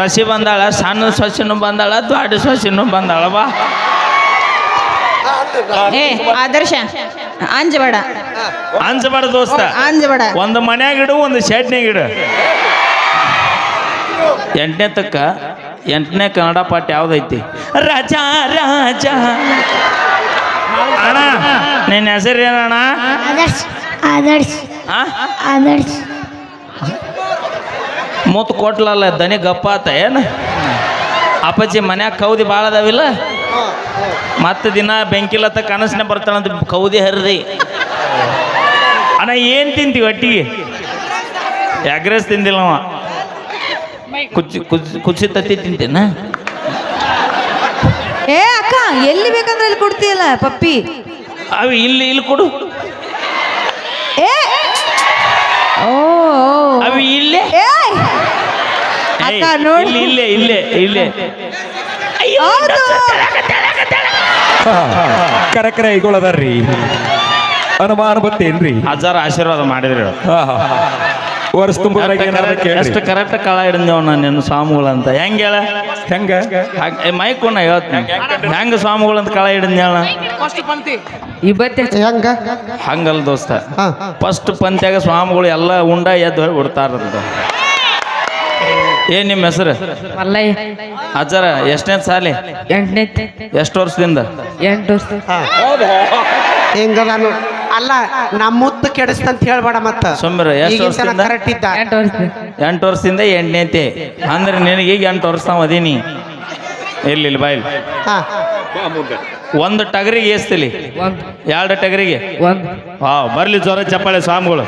ಸೊಸಿ ಬಂದಾಳ ಸಣ್ಣ ಸೊಸಿನೂ ಬಂದಾಳ ದೊಡ್ಡ ಸೊಸಿನೂ ಬಂದಾಳ ಬಾ. ಏ ಆದರ್ಶ ಅಂಜಬೇಡ. ಅಂಜಬಾರ ದೋಸ್ತ. ಅಂಜಬೇಡ. ಒಂದು ಮನ್ಯಾಗ ಇಡು ಒಂದು ಶೆಡ್ನ್ಯಾಗ ಇಡು. ಎಂಟನೇ ತಕ್ಕ ಎಂಟನೇ ಕನ್ನಡ ಪಾಠ ಯಾವ್ದೈತಿ? ರಾಜ ರಾಜ. ಅಣ್ಣ ನಿನ್ನ ಹೆಸರು ಏನಣ್ಣ ಆದರ್ಶ್ ಆದರ್ಶ್? ಆದರ್ಶ್. ಮೂತ್ ಕೊಟ್ಲಲ್ಲ ದನಿ ಗಪ್ಪ ಆತ ಏನು? ಅಪ್ಪಾಜಿ ಮನ್ಯಾಗ ಕೌದಿ ಭಾಳ ಅದಾವಿಲ್ಲ? ಮತ್ತೆ ದಿನ ಬೆಂಕಿಲತ್ತ ಕನಸನೆ ಬರ್ತಾಳಂತ ಕೌದಿ ಹರಿದಿ. ಅಣ್ಣ ಏನು ತಿಂತೀವಿ ಒಟ್ಟಿಗೆ? ಎಗ್ರೆಸ್ ತಿಂದಿಲ್ಲ ಅವ. ಕುಚ್ಚಿ ಕುಚ್ಚಿ ಕುಚ್ಚಿ ತತ್ತಿ ತಿಂತೇನ? ಏ ಅಕ್ಕ ಎಲ್ಲಿ ಬೇಕಂದ್ರೆ ಅಲ್ಲಿ ಕೊಡ್ತೀಯಲ್ಲ ಪಪ್ಪಿ? ಅವು ಇಲ್ಲಿ ಇಲ್ಲಿ ಕೊಡು. ಏ ಓ ಅವು ಇಲ್ಲೇ? ಏ ಅಕ್ಕ ನೋಡಿ. ಇಲ್ಲಿ ಇಲ್ಲೇ ಇಲ್ಲೇ ಇಲ್ಲೇ. ಅಯ್ಯೋ ಹೌದು. ಕರೆ ಕರೆ ಐಗೊಳದಾರ್ರಿ. ಅನುಮಾನ ಬತ್ತೇನ್ರಿ? ಹಜಾರ್ ಆಶೀರ್ವಾದ ಮಾಡಿದ್ರಿ ವರ್ಷ ತುಂಬ ಎಷ್ಟು ಕರೆಕ್ಟ್ ಕಳ ಹಿಡಿದೇವ್ ನಾನು ನಿನ್ನ ಸ್ವಾಮಿಗಳಂತ ಹೆಂಗೆ ಹೇಳ? ಹೆಂಗ? ಮೈಕ್ ನಾ ಹೇಳ್ತೀನಿ. ಹೆಂಗ ಸ್ವಾಮಿಗಳಂತ ಕಳ ಹಿಡಿದೇಳ ಹೆಂಗ? ಹಂಗಲ್ಲ ದೋಸ್ತ. ಫಸ್ಟ್ ಪಂತ್ಯಾಗ ಸ್ವಾಮಿಗಳು ಎಲ್ಲ ಉಂಡ ಎದ್ದು ಬಿಡ್ತಾರಂತ ಏನ್ ನಿಮ್ಮ ಹೆಸರು? ಮಲ್ಲಯ್ಯ. ಅಜ್ಜರ ಎಷ್ಟನೇ ಸಾಲಿ? ಎಂಟನೇ. ಎಷ್ಟು ವರ್ಷದಿಂದ? ಎಂಟು ವರ್ಷ. ಹೆಂಗ ನಾನು ಅಲ್ಲ ನಮ್ಮ ಮುತ್ತು ಕೆಡಿಸ್ತಂತ ಹೇಳ್ಬೇಡ ಮತ್ತ. ಸುಮ್ಮಿರ ಎಷ್ಟು ವರ್ಷದಿಂದ? ಕರೆಕ್ಟ್ ಇದ್ದ ಎಂಟು ವರ್ಷ. ಎಂಟು ವರ್ಷದಿಂದ ಎಂಟನೇತಿ ಅಂದ್ರೆ ನಿನಗೆ ಈಗ ಎಂಟು ವರ್ಷ ಅದೀನಿ. ಇಲ್ಲಿ ಇಲ್ಲಿ ಬಾಯಿಲ್ ಹಾ. ಒಂದು ಟಗರಿಗೆ ಏಸ್ತಿಲಿ? ಒಂದು. ಎರಡು ಟಗರಿಗೆ? ಒಂದು. ವಾ ಬರ್ಲಿ ಜ್ವರ ಚಪ್ಪಾಳೆ ಸ್ವಾಮಿಗಳು.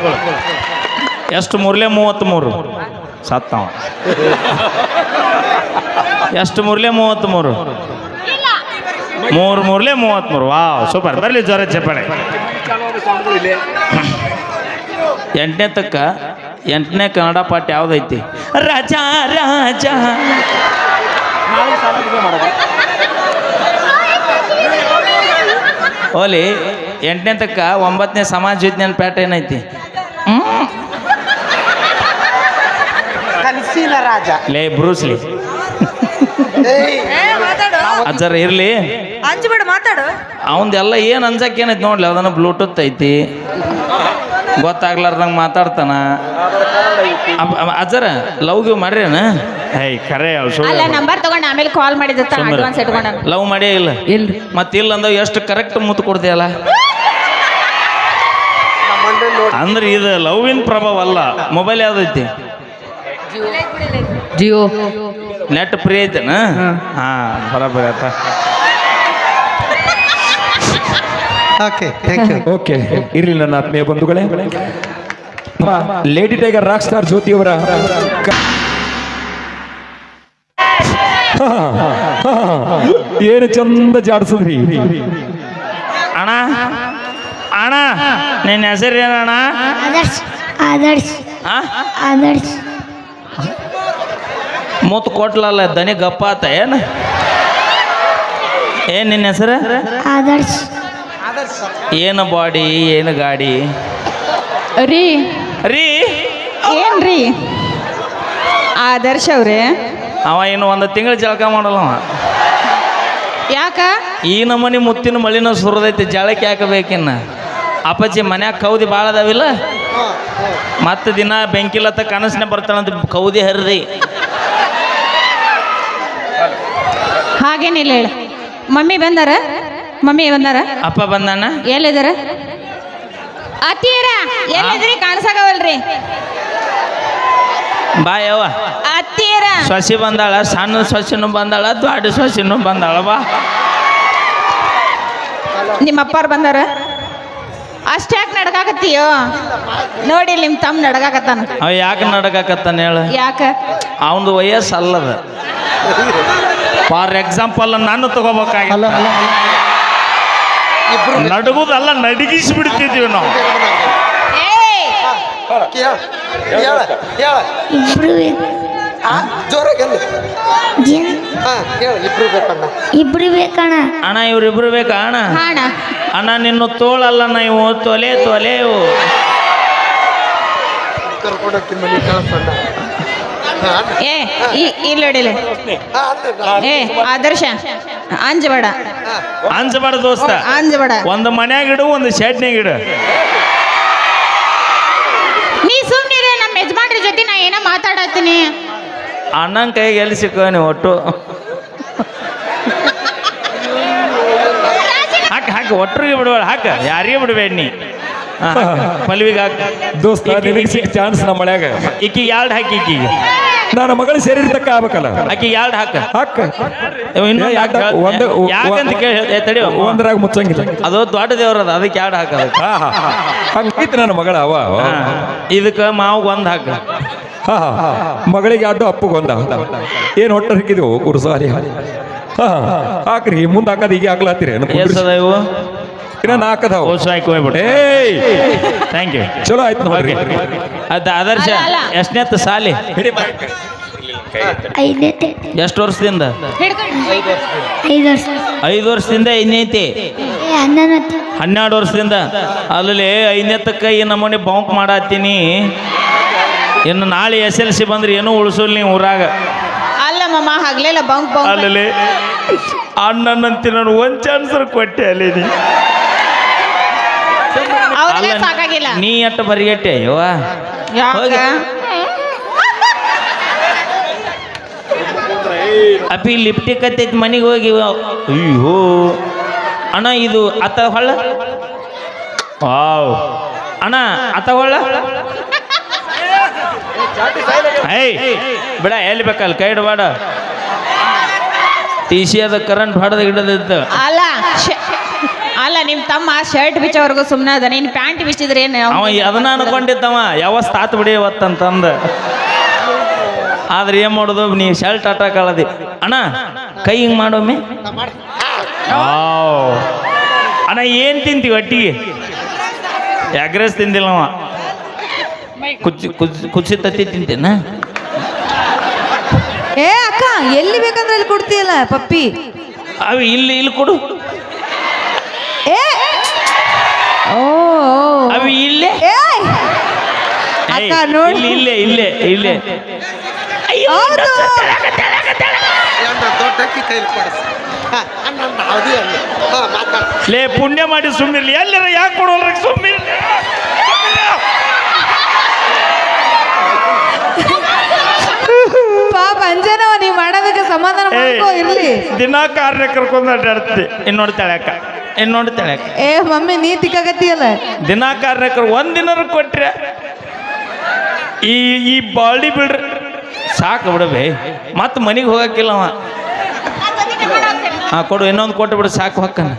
ಎಷ್ಟು ಮೂರ್ಲೆ? ಮೂವತ್ತ್ ಮೂರು. ಸತ್ತವ ಎಷ್ಟು ಮೂರ್ಲೆ? ಮೂವತ್ತ್ ಮೂರು. ಮೂರು ಮೂರ್ಲೆ ಮೂವತ್ತ್ಮೂರು ವಾವ್, ಸೂಪರ್. ಬರಲಿ ಜ್ವರ ಚಪ್ಪಾಳೆ. ಎಂಟನೇ ತಕ್ಕ, ಎಂಟನೇ ಕನ್ನಡ ಪಾಠ ಯಾವ್ದೈತಿ? ರಾಜ ರಾಜ. ಓಲಿ, ಎಂಟನೇ ತಕ್ಕ, ಒಂಬತ್ತನೇ ಸಮಾಜ ವಿಜ್ಞಾನ ಪಾಠ ಏನೈತಿ ಕನಸಿನ ರಾಜ. ಲೇ ಬ್ರೂಸ್ಲಿ ಅಜ್ಜರ ಇರ್ಲಿ. ಅಂಜಬೇಡ ಮಾತಾಡು. ಅವಂದೆಲ್ಲ ಏನು ಅಂಜಕ್ಕೆ ಏನೈತಿ ನೋಡ್ಲಿ ಅದನ್ನ ಬ್ಲೂಟೂತ್ ಐತಿ. ಗೊತ್ತಾಗ್ಲಾರ್ದಂಗೆ ಮಾತಾಡ್ತಾನ. ಅಜ್ಜರ ಲವ್ ಗಿವ್ ಮಾಡ್ರೇನ ಏಯ್ ಕರೆ ಅಲ್ಲ ನಂಬರ್ ತಗೊಂಡು ಆಮೇಲೆ ಕಾಲ್ ಮಾಡಿದ ಅಡ್ವಾನ್ಸ್ ಇಟ್ಕೊಂಡ ಲವ್ ಮಾಡೇ ಇಲ್ಲ? ಇಲ್ಲ ಮತ್ತೆ ಇಲ್ಲ ಅಂದ ಎಷ್ಟು ಕರೆಕ್ಟ್ ಮುತ್ತು ಕೊಡ್ತೀಯಲ್ಲ? ಅಂದ್ರೆ ಇದು ಲವ್ ಇನ್ ಪ್ರಭಾವ ಅಲ್ಲ ಮೊಬೈಲ್ ಯಾವ್ದೈತಿ? ಜಿಯೋ. ನೆಟ್ ಫ್ರೀ ಐತನ? ಹಾ ಬರಬರ ಆತ ಓಕೆ ಥ್ಯಾಂಕ್ ಯು ಓಕೆ ಇರ್ಲಿ ನನ್ನ ಆತ್ಮೀಯ ಬಂಧುಗಳೇ. ಲೇಡಿ ಟೈಗರ್ ರಾಕ್ ಸ್ಟಾರ್ ಜ್ಯೋತಿಯವರ ಅವರ ಏನು ಚಂದ ಜಾಡಿಸಿದ್ರಿ? ಅಣ್ಣ ಅಣ್ಣ ನಿನ್ನ ಹೆಸರು ಏನಣ್ಣ ಆದರ್ಶ್ ಆದರ್ಶ್ ಆದರ್ಶ್. ಮೂತ್ ಕೊಟ್ಲಲ್ಲ ದನಿ ಗಪ್ಪ ಆತ ಏನು? ಏನ್ ನಿನ್ನ ಹೆಸರು? ಆದರ್ಶ್. ಏನು ಬಾಡಿ ಏನು ಗಾಡಿ? ರೀ. ರೀ? ಏನ್ರಿ ಆದರ್ಶ ಅವ್ರೆ. ಅವ ಇನ್ನು ಒಂದು ತಿಂಗಳು ಜಳಕ ಮಾಡಲ್ಲ ಅವ. ಯಾಕ? ಈ ನಮನಿ ಮುತ್ತಿನ ಮಳಿನ ಸುರದೈತಿ ಜಳಕ್ಕೆ ಹಾಕಬೇಕಿನ್ನ. ಅಪ್ಪಾಜಿ ಮನ್ಯಾಗ ಕೌದಿ ಭಾಳ ಅದಾವಿಲ್ಲ? ಮತ್ತೆ ದಿನ ಬೆಂಕಿಲತ್ತ ಕನಸಿನ ಬರ್ತಾಳಂತ ಕೌದಿ ಹರಿದಿ ಹಾಗೇನಿಲ್ಲ ಹೇಳ. ಮಮ್ಮಿ ಬಂದಾರ? ಮಮ್ಮಿ ಬಂದಾರ? ಅಪ್ಪ ಬಂದಾನ? ಎಲ್ಲಿದಾರ? ಅತ್ತೀರ ಎಲ್ಲಿದ್ರಿ? ಕಾಣಿಸಾಗವಲ್ರಿ. ಬಾ ಯವ್ವ. ಅತ್ತೀರ ಸೊಸಿ ಬಂದಾಳ ಸಣ್ಣ ಸೊಸಿನೂ ಬಂದಾಳ ದೊಡ್ಡ ಸೊಸಿನೂ ಬಂದಾಳ ಬಾ. ನಿಮ್ಮ ಅಪ್ಪಾರು ಬಂದಾರ? ಅಷ್ಟ್ಯಾಕೆ ನಡ್ಕಾಕತ್ತೀಯೋ ನೋಡಿ ನಿಮ್ಮ ತಮ್ಮ ನಡ್ಕಾಕತ್ತಾನ ಅವ ಯಾಕೆ ನಡಕಾಕತ್ತಾನ ಹೇಳು? ಯಾಕ? ಅವನದು ವಯಸ್ಸು ಅಲ್ಲದ ಫಾರ್ ಎಕ್ಸಾಂಪಲ್ ನಾನು ತಗೋಬೇಕಾಗಿಲ್ಲ ನಡಗುದಲ್ಲ ನಡಗಿಸಿ ಬಿಡ್ತಿದ್ವಿ ನಾವು ಇಬ್ರು ಬೇಕು ಆ, ಜೋರಾಗಿ ಅಂದು. ಜೀನ್ ಹಾ ಹೇಳ ಇಬ್ರು ಬೇಕಣ್ಣ. ಇಬ್ರು ಬೇಕಣ್ಣ. ಅಣ್ಣ ಇವ್ರಿಬ್ರು ಬೇಕಾ ಅಣ್ಣ? ಹಾಣ ಅಣ್ಣ. ನಿನ್ನ ತೋಳಲ್ಲ ನೀವು ತೊಲೆ ತೊಲೆವು ಕರ್ಕೊಂಡೋಗ್ತೀನಿ ಮನೆ ಕಳ್ಸಣ್ಣ ಏ ಇ ಇಲ್ಲಿ ನೋಡಿಲ್ಲ ಏ ಆದರ್ಶ ಅಂಜಬೇಡ. ಅಂಜಬೇಡ ದೋಸ್ತ ಅಂಜಬೇಡ. ಒಂದು ಮನ್ಯಾಗ ಇಡು ಒಂದು ಶೆಡ್ನ್ಯಾಗ ಇಡು. ನೀ ಸುಮ್ನಿರ ನಮ್ಮ ಯಜಮಾನ್ರ ಜೊತೆ ನಾ ಏನೋ ಮಾತಾಡತ್ತೀನಿ. ಅಣ್ಣನ ಕೈಗೆ ಎಲ್ಲಿ ಸಿಕ್ಕೋ ನೀವು ಒಟ್ಟು? ಹಾಕಿ ಹಾಕಿ ಒಟ್ಟರಿಗೆ ಬಿಡಬೇಡ ಹಾಕ. ಯಾರಿಗೆ ಬಿಡಬೇಡ ನೀ. ಪಲ್ವಿಗೆ ಹಾಕ. ದೋಸ್ತ ನಿನಗೆ ಸಿಕ್ಕ ಚಾನ್ಸ್ ನಮ್ಮ ಮಳ್ಯಾಗ. ಈಕಿಗೆ ಎರಡು ಹಾಕಿ ಈಕಿಗೆ ನನ್ನ ಮಗಳ ಸೇರಿರ್ತಕ್ಕ ಆಗ್ಬೇಕಲ್ಲ? ಆಕಿಗೆ ಎರಡು ಹಾಕ? ಹಾಕ? ಒಂದು- ಯಾಕಂತ ಕೇಳಿ ತಡಿ. ಒಂದ್ರಾಗ ಮುಚ್ಚಂಗಿಲ್ಲ. ಅದು ದೊಡ್ಡ ದೇವ್ರದ ಅದಕ್ಕೆ ಎರಡು ಹಾಕ ಹಾ ಹಾ ಹಂಗೈತಿ ನನ್ನ ಮಗಳ ಅವ. ಇದಕ್ಕೆ ಮಾವು ಒಂದು ಹಾಕ. ಹಾ ಹಾ ಮಗಳಿಗೆ ಅಡ್ಡು ಅಪ್ಪಗೊಂದ ಏನು ಹೊಟ್ಟೆ ಹಿಕ್ಕಿದ್ವು ಕುರ್ಸಾರಿ ಹಾ ಹಾಕ್ರಿ ಮುಂದೆ ಹಾಕದ ಈಗ ಹಾಕ್ಲಾತ್ತೀರಿ. ಇವು ಇನ್ನ ನಾಲ್ಕದಾವ ಹಾಕಿ ಹೋಗ್ಬಿಟ್ಟು ಥ್ಯಾಂಕ್ ಯು ಚಲೋ ಆಯ್ತು ನೋಡ್ರಿ. ಅದು ಆದರ್ಶ. ಎಷ್ಟನೇತ್ ಸಾಲಿ? ಎಷ್ಟು ವರ್ಷದಿಂದ? ಐದು ವರ್ಷ. ಐದು ವರ್ಷದಿಂದ ಐದನೇತಿ ಹನ್ನೆರಡು ವರ್ಷದಿಂದ? ಅಲ್ಲಿ ಐದನೇತಕ್ಕ ಈ ನಮ್ಮನೆ ಬೌಂಕ್ ಮಾಡತ್ತೀನಿ. ಇನ್ನು ನಾಳೆ ಎಸ್ ಎಲ್ ಸಿ ಬಂದ್ರೆ ಏನೂ ಉಳಿಸೋಲ್ ನೀವು ಊರಾಗ. ಅಲ್ಲ ಮಮ್ಮ ಹಗ್ಲೆಲ್ಲ ಬಂಕ್ ಬಂಕ್ ಅಲ್ಲಿ ಅಣ್ಣನಂತಿ ನಾನು ಒಂದ್ ಚಾನ್ಸರ್ ಕೊಟ್ಟೆ ಅಲ್ಲಿ ನೀ. ಅವ್ರಿಗೆ ಅಲ್ಲ, ಸಾಕಾಗಿಲ್ಲ. ನೀ ಎಟ್ಟು ಬರಿಗಟ್ಟೆ ಅಯ್ಯೋ ಅಪಿ ಲಿಪ್ಟಿ ಲಿಪ್ಟಿಕ್ ಹತ್ತೈತಿ ಮನೆಗೆ ಹೋಗಿ ಅಯ್ಯೋ. ಅಣ್ಣ ಇದು ಅತ್ತ ಹೊಳ್ಳ? ವಾವ್. ಅಣ್ಣ ಅತ್ತ ಹೊಳ್ಳ? ಏಯ್ ಬಿಡ ಎಲ್ಲಿ ಬೇಕಲ್ಲ ಕೈ ಇಡಬೇಡ. ಟಿ ಸಿ ಅದ ಕರೆಂಟ್ ಹೊಡೆದ ಹಿಡಿದಿತ್ತು ಅಲ್ಲ ಅಲ್ಲ ನಿಮ್ ತಮ್ಮ ಶರ್ಟ್ ಬಿಚ್ಚವರೆಗೂ ಸುಮ್ಮನೆ ಅದ ನೀನ್ ಪ್ಯಾಂಟ್ ಬಿಚ್ಚಿದ್ರೆ ಏನು? ಅವ ಅದನ್ನ ಅನ್ಕೊಂಡಿದ್ದವ. ಯಾವ ತಾತ್ ಬಿಡಿ ಅವತ್ತಂತಂದ ಆದ್ರೆ ಏನ್ ಮಾಡೋದು? ನೀ ಶರ್ಟ್ ಆಟ ಕಳದಿ. ಅಣ್ಣ ಕೈ ಹಿಂಗ್ ಮಾಡೋಮೆ. ಅಣ್ಣ ಏನ್ ತಿಂತೀವಿ ಒಟ್ಟಿಗೆ ಎಗ್ರೆಸ್ ತಿಂದಿಲ್ಲ ಅವ ಕುಚ್ಚಿ ಕುಚ್ಚಿ ಕುಚ್ಚಿ ತತ್ತಿ ತಿಂತೇನ? ಏ ಅಕ್ಕ ಎಲ್ಲಿ ಬೇಕಂದ್ರೆ ಅಲ್ಲಿ ಕೊಡ್ತೀಯಲ್ಲ ಪಪ್ಪಿ? ಅವು ಇಲ್ಲಿ ಇಲ್ಲಿ ಕೊಡು. ಏ ಓ ಓ. ಅವು ಇಲ್ಲೇ? ಏ ಅಕ್ಕ ನೋಡಿ. ಇಲ್ಲಿ ಇಲ್ಲೇ ಇಲ್ಲೇ ಇಲ್ಲೇ. ಅಯ್ಯೋ, ಲೇ ಪುಣ್ಯ ಮಾಡಿ ಸುಮ್ಮನಿರ್ಲಿ ಎಲ್ಲರ ಯಾಕೆ ಕೊಡೋಲ್ರಿ ಸುಮ್ಮನೆ ಪಾಪ ನೀವು ಮಾಡೋದಕ್ಕೆ ಸಮಾಧಾನ ಮಾಡ್ಕೋ ಇರ್ಲಿ. ದಿನ ಕಾರ್ಯ ಕರ್ಕೊಂಡು ಅಡ್ಡಾಡ್ತಿ ಇನ್ನೊಂದು ತಳಕ ಇನ್ನೊಂದು ತಳಕ ಏ ಮಮ್ಮಿ ನೀ ತಿಕ್ಕಾಗತ್ತೀಯಲ್ಲ? ದಿನ ಕಾರ್ಯ ಕರ್ ಒಂದಿನರು ಕೊಟ್ರೆ ಈ ಈ ಬಾಡಿ ಬಿಡ್ರಿ ಸಾಕು ಬಿಡಬೇ ಮತ್ತೆ ಮನೆಗೆ ಹೋಗಕ್ಕಿಲ್ಲ ಅವ. ಹಾ ಕೊಡು ಇನ್ನೊಂದು ಕೊಟ್ಟು ಬಿಡು ಸಾಕು ಹೊಕ್ಕನ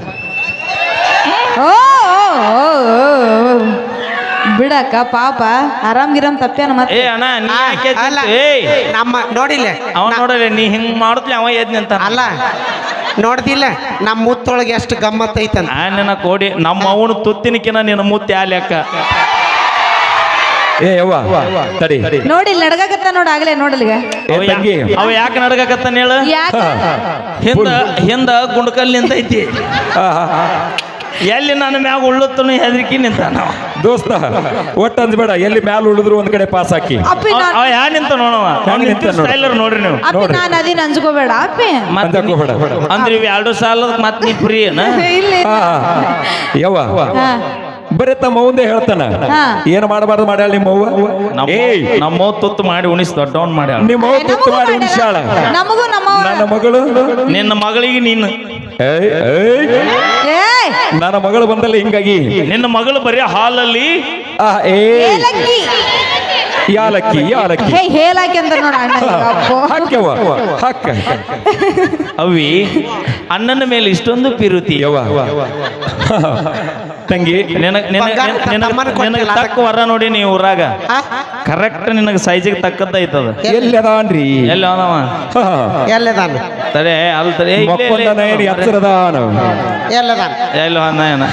ಓ. ಬಿಡಕ್ಕ ಪಾಪ. ಆರಾಮ್ ಗಿರಾಮ್ ತಪ್ಪ್ಯಾನ ಮತ್ತೆ? ಏ ಅಣ್ಣ ನೀ ಯಾಕೆ ಅಲ್ಲ ತಿಂತಿ? ಏಯ್ ನಮ್ಮ ನೋಡಿಲ್ಲ. ಅವ ನೋಡಲ್ಲ ನೀ ಹಿಂಗ್ ಮಾಡುತ್ತಲಿ ಅವ ಎದ್ ನಿಂತ ಅಲ್ಲ ನೋಡ್ದಿಲ್ಲ ನಮ್ಮ ಮುತ್ತೊಳಗೆ ಎಷ್ಟು ಗಮ್ಮತ್ ಐತಂತ. ಆ ನಿನ್ನ ಕೋಡಿ ನಮ್ಮ ಅವನು ತುತ್ತಿನಕಿನ ನಿನ್ನ ಮುತ್ತಿ ಆ ಲೆಕ್ಕ ಏ ಯವ್ವ ತಡಿ. ನೋಡಿ ಇಲ್ಲಿ ನಡ್ಗಾಕತ್ತ ನೋಡ ಆಗ್ಲೇ ನೋಡಲ್ಗ. ಏ ಅವ ಯಾ- ಅವ ಯಾಕೆ ನಡ್ಗಾಕತ್ತಾನ ಹೇಳು? ಯಾಕ? ಹಿಂದ ಹಿಂದ ಗುಂಡಕಲ್ ನಿಂತೈತಿ ಆ, ಹಾ. ಎಲ್ಲಿ ನನ್ನ ಮ್ಯಾಗ ಉಳ್ಳುತ್ತನು ಹೆದರಿಕಿ ನಿಂತ ನಾವು. ದೋಸ್ತ ಒಟ್ಟು ಅಂದ್ಬೇಡ ಎಲ್ಲಿ ಮ್ಯಾಲ ಉಳಿದ್ರು ಒಂದ್ ಕಡೆ ಪಾಸ್ ಹಾಕಿ. ಅಪ್ಪಿ ನಾನ್ ಅವ ಯಾ ನಿಂತ ನೋಡವ? ಹೆಂಗ್ ನಿಂತ ನೋಡು. ಸ್ಟೈಲರ್ ನೋಡ್ರಿ ನೀವು. ಅಪ್ಪಿ ನಾನು ಅದಿನ ಅಂಜ್ಕೋಬೇಡ ಅಪ್ಪಿ. ಮತ್ತೆ ಅಂದಕೋಬೇಡ ಅಂದ್ರೆ ಇವ್ ಎರಡು ಸಾಲದ ಮತ್ ನೀ ಫ್ರೀ ಏನ? ಇಲ್ಲಿ. ಹಾ ಯವ್ವ ಹಾ. ಬರೀ ತಮ್ಮ ಮುಂದೆ ಹೇಳ್ತಾನ. ಹಾ. ಏನ್ ಮಾಡಬಾರ್ದು ಮಾಡ್ಯಾಳ ನಿಮ್ಮ ಅವ್ವ? ನಮ್ಮ ಏಯ್. ನಮ್ಮ ತುತ್ತು ಮಾಡಿ ಉಣಿಸ್ ಡೌನ್ ಮಾಡ್ಯಾಳ. ನಿಮ್ಮ ಅವ್ವ ತುತ್ತು ಮಾಡಿ. ಉಣಿಸ್ಯಾಳ. ನಮಗೂ ನಮ್ಮ ನನ್ನ ಮಗಳು? ನಿನ್ನ ಮಗಳಿಗೆ ನೀನು. ಏಯ್, ಏಯ್. ನನ್ನ ಮಗಳು ಬಂದಲ್ಲ ಹಿಂಗಾಗಿ. ನಿನ್ನ ಮಗಳು ಬರೀ ಹಾಲಲ್ಲಿ? ಆ ಏ. ಏಲಕ್ಕಿ. ಯಾಲಕ್ಕಿ ಯಾಲಕ್ಕಿ. ಹೇ ಹೇಲಾಕಿ ಅಂತ ನೋಡ ಅಣ್ಣ ಅಪ್ಪೋ. ಹಾಕ್ಯವ್ವ ಹಾಕ. ಅವಿ ಅಣ್ಣನ ಮೇಲೆ ಇಷ್ಟೊಂದು ಪಿರುತಿ. ಯವ್ವ. ತಂಗಿ ನಿನಗೆ ತಕ್ಕ ವರ ನೋಡಿ ನೀ ಊರಾಗ. ಕರೆಕ್ಟ್ ನಿನಗೆ ಸೈಜಿಗೆ ತಕ್ಕದ್ದ ಐತದ. ಎಲ್ಲಿ? ಅದಾನ್ರಿ ಎಲ್ಲಿ ಅವನವ ಎಲ್ಲಿ ಅದಾನ? ತಡೆ ಅಲ್ಲಿ ತಡೆ. ಮಕ್ಕೊಂದನ ಏನ್ ಎತ್ತರದಾನ ಎಲ್ಲದಾನ ಎಲ್ಲಿ ಅವನ ಏನ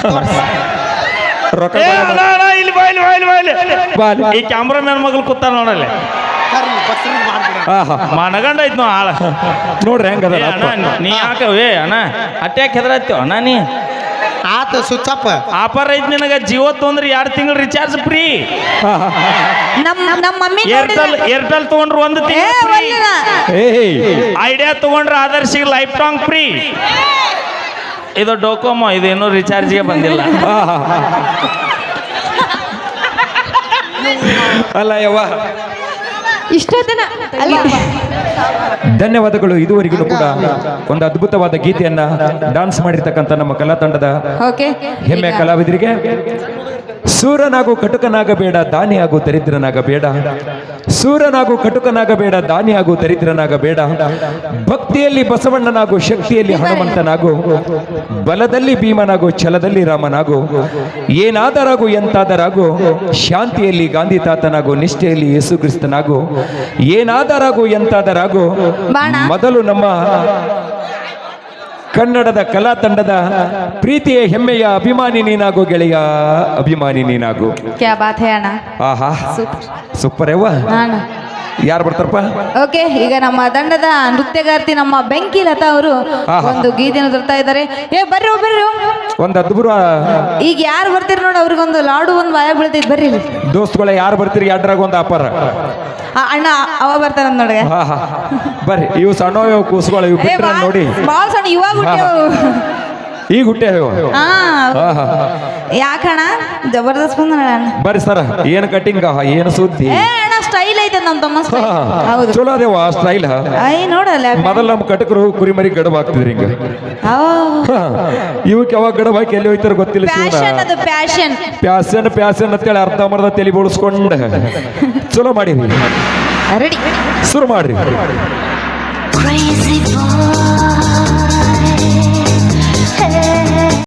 ರೊಕ್ಕ ಏ, ಅಣ್ಣ, ಅಣ್ಣ, ಇಲ್ಲಿ ಬಾ, ಇಲ್ಲಿ ಬಾ, ಇಲ್ಲಿ ಬಾ, ಇಲ್ಲಿ. ಬಾ ಈ ಕ್ಯಾಮ್ರಾಮ್ಯಾನ್ ಮಗಳು ಕೂತ ನೋಡಲ್ಲ. ಮನಗಂಡ ಐತ್ ನೋ ಆಳ. ನೋಡ್ರಿ ಹೆಂಗದ ನೀ ಯಾಕೆ ಏ ಅಣ್ಣ ಅಟ್ಯಾಕ್ ಹೆದರತ್ತೀವ ಅಣ್ಣ ನೀ? ಆತ ಸುಚ್ಚಪ್ಪ ಆಫರ್ ಐತಿ ನಿನಗ ಜಿಯೋ ತೊಂದ್ರೆ ಎರಡು ತಿಂಗಳು ರಿಚಾರ್ಜ್ ಫ್ರೀ ನಮ್ ನಮ್ಮ ಮಮ್ಮಿ ಏರ್ಟೆಲ್ ಏರ್ಟೆಲ್ ತಗೊಂಡ್ರು ಒಂದು ಏ ತಿಂಗಳು ಐಡಿಯಾ ತಗೊಂಡ್ರೆ ಆದರ್ಶಿಗೆ ಲೈಫ್ ಟಾಂಗ್ ಫ್ರೀ ಇದು ಡೋಕೋಮೋ ಇದು ಇನ್ನೂ ರಿಚಾರ್ಜ್ಗೆ ಬಂದಿಲ್ಲ. ಅಲ್ಲ ಯವ್ವ. ಇಷ್ಟೊತ್ತನ ಅಲ್ಲ ಧನ್ಯವಾದಗಳು ಇದುವರೆಗೂ ಕೂಡ ಒಂದು ಅದ್ಭುತವಾದ ಗೀತೆಯನ್ನ ಡಾನ್ಸ್ ಮಾಡಿರ್ತಕ್ಕಂಥ ನಮ್ಮ ಕಲಾ ತಂಡದ ಹೆಮ್ಮೆ ಕಲಾವಿದರಿಗೆ. ಸೂರನಾಗು ಕಟುಕನಾಗಬೇಡ ದಾನಿಯಾಗು ದರಿದ್ರನಾಗಬೇಡ. ಸೂರನಾಗು ಕಟುಕನಾಗಬೇಡ ದಾನಿಯಾಗು ದರಿದ್ರನಾಗಬೇಡ. ಭಕ್ತಿಯಲ್ಲಿ ಬಸವಣ್ಣನಾಗು ಶಕ್ತಿಯಲ್ಲಿ ಹನುಮಂತನಾಗು ಬಲದಲ್ಲಿ ಭೀಮನಾಗು ಛಲದಲ್ಲಿ ರಾಮನಾಗು ಏನಾದರಾಗು ಎಂತಾದರಾಗು ಶಾಂತಿಯಲ್ಲಿ ಗಾಂಧಿ ತಾತನಾಗು ನಿಷ್ಠೆಯಲ್ಲಿ ಯೇಸು ಕ್ರಿಸ್ತನಾಗು ಏನಾದರಾಗು ಎಂತಾದರಾಗು ಮೊದಲು ನಮ್ಮ ಕನ್ನಡದ ಕಲಾ ತಂಡದ ಪ್ರೀತಿಯ ಹೆಮ್ಮೆಯ ಅಭಿಮಾನಿ ನೀನಾಗು ಗೆಳೆಯ ಅಭಿಮಾನಿ ನೀನಾಗು. ಕ್ಯಾ ಬಾತ್ ಹೇ ಅಣ್ಣ? ಆಹಾ ಸೂಪರ್. ಯಾರು ಬರ್ತಾರಪ್ಪ? ಓಕೆ ಈಗ ನಮ್ಮ ತಂಡದ ನೃತ್ಯಗಾರ್ತಿ ನಮ್ಮ ಬೆಂಕಿ ಲತಾ ಅವರು. ಒಂದು ಗೀತೆಯನ್ನು ತರ್ತಾ ಇದ್ದಾರೆ. ಏ ಬರ್ರಿ ಬರ್ರಿ. ಒಂದು ಅದ್ಭುತ. ಈಗ ಯಾರು ಬರ್ತೀರಿ ನೋಡಿ ಅವ್ರಿಗೊಂದು ಲಾಡು ಒಂದು ವಾಯ ಬೀಳ್ತೈತಿ ಬರ್ರಿ. ದೋಸ್ತುಗಳ ಯಾರು ಬರ್ತೀರಿ? ಅಡ್ರಾಗ ಒಂದು ಅಪಾರ ಅಣ್ಣ ಅವ ಬರ್ತಾನ ನೋಡಿ ಹಾ. ಬರ್ರಿ ಇವು ಸಣ್ಣ ಇವು ಕೂಸುಗಳು ಇವು ಏ ಬಿಟ್ರೆ ಬಾ- ನೋಡಿ. ಬಾಳ್ ಸಣ್ಣ ಇವಾಗ ಹುಟ್ಟ್ಯಾವು ಈಗ ಹುಟ್ಟ್ಯಾವ ಹಾ. ಆಹಾ ಯಾಕಣ್ಣ? ಜಬರ್ದಸ್ತ್ ಬಂದ ಅಣ್ಣ ಬರ್ರಿ ಸರ ಏನು ಕಟಿಂಗ್ ಏನು ಸುದ್ದಿ? ಏ ಅಣ್ಣ ಸ್ಟೈಲ್ ಐತೆ ನಮ್ಮ ತಮ್ಮ style. ಹೌದು. ಚಲೋ ಅದೇವ ಸ್ಟೈಲ್ ಐ ನೋಡಲ್ಲ ಮೊದಲು ನಮ್ಮ ಕಟಕರು ಕುರಿಮರಿ ಗಡಬ ಹಾಕ್ತಿದ್ರಿ ಹಿಂಗ. ಇವಕ್ಕೆ ಯಾವಾಗ ಗಡಬ ಹಾಕಿ ಎಲ್ಲಿ ಹೋಯ್ತಾರ ಗೊತ್ತಿಲ್ಲ ಪ್ಯಾಶನ್ ಶಿವನ ಅದು ಪ್ಯಾಶನ್ ಪ್ಯಾಸನ್ ಪ್ಯಾಸನ್ ಅಂತೇಳಿ ಅರ್ಧ ಮರ್ಧ ತಲೆ ಬೋಳಿಸ್ಕೊಂಡ. ಚಲೋ ಮಾಡಿ. ರೆಡಿ. ಶುರು ಮಾಡ್ರಿ. Crazy boy.